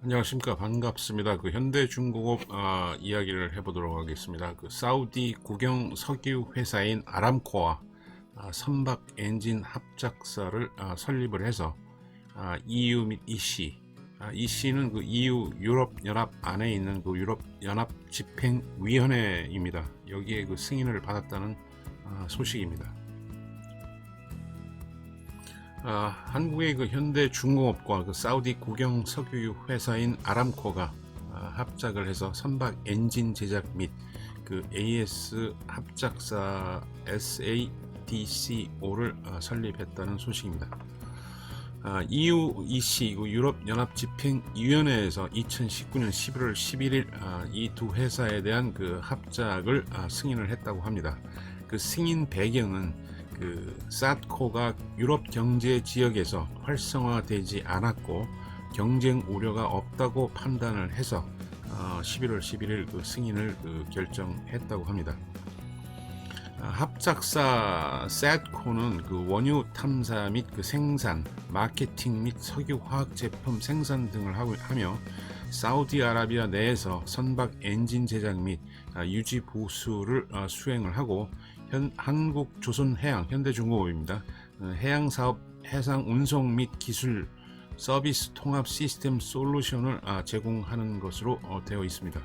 안녕하십니까 반갑습니다. 그 현대중공업 아, 이야기를 해보도록 하겠습니다. 그 사우디 국영 석유 회사인 아람코와 아, 선박 엔진 합작사를 아, 설립을 해서 아, EU 및 EC, 아, EC는 그 EU 유럽 연합 안에 있는 그 유럽 연합 집행위원회입니다. 여기에 그 승인을 받았다는 아, 소식입니다. 아, 한국의 그 현대 중공업과 그 사우디 국영 석유 회사인 아람코가 아, 합작을 해서 선박 엔진 제작 및 그 AS 합작사 SADCO를 아, 설립했다는 소식입니다. 아, EU EC 그 유럽 연합 집행위원회에서 2019년 11월 11일 이두 회사에 대한 그 합작을 아, 승인을 했다고 합니다. 그 승인 배경은 그 사드코가 유럽 경제 지역에서 활성화되지 않았고 경쟁 우려가 없다고 판단을 해서 어, 11월 11일 그 승인을 그 결정했다고 합니다. 아, 합작사 셋코는 그 원유 탐사 및 그 생산, 마케팅 및 석유 화학 제품 생산 등을 하며 사우디아라비아 내에서 선박 엔진 제작 및 아, 유지 보수를 어, 수행을 하고 현, 한국 조선 해양 현대중공업입니다. 어, 해양 사업 해상 운송 및 기술 서비스 통합 시스템 솔루션을 아, 제공하는 것으로 어, 되어 있습니다.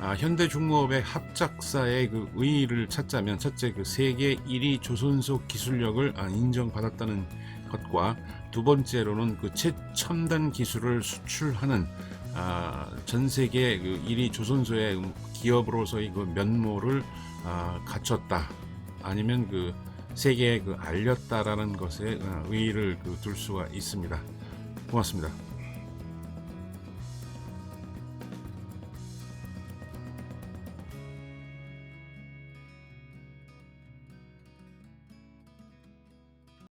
아, 현대중공업의 합작사의 그 의의를 찾자면 첫째 그 세계 1위 조선소 기술력을 아, 인정받았다는 것과 두 번째로는 그 최첨단 기술을 수출하는 아, 전 세계 그 1위 조선소의 기업으로서의 그 면모를 아, 갖췄다 아니면 그 세계에 그 알렸다라는 것에 어, 의의를 그 둘 수가 있습니다. 고맙습니다.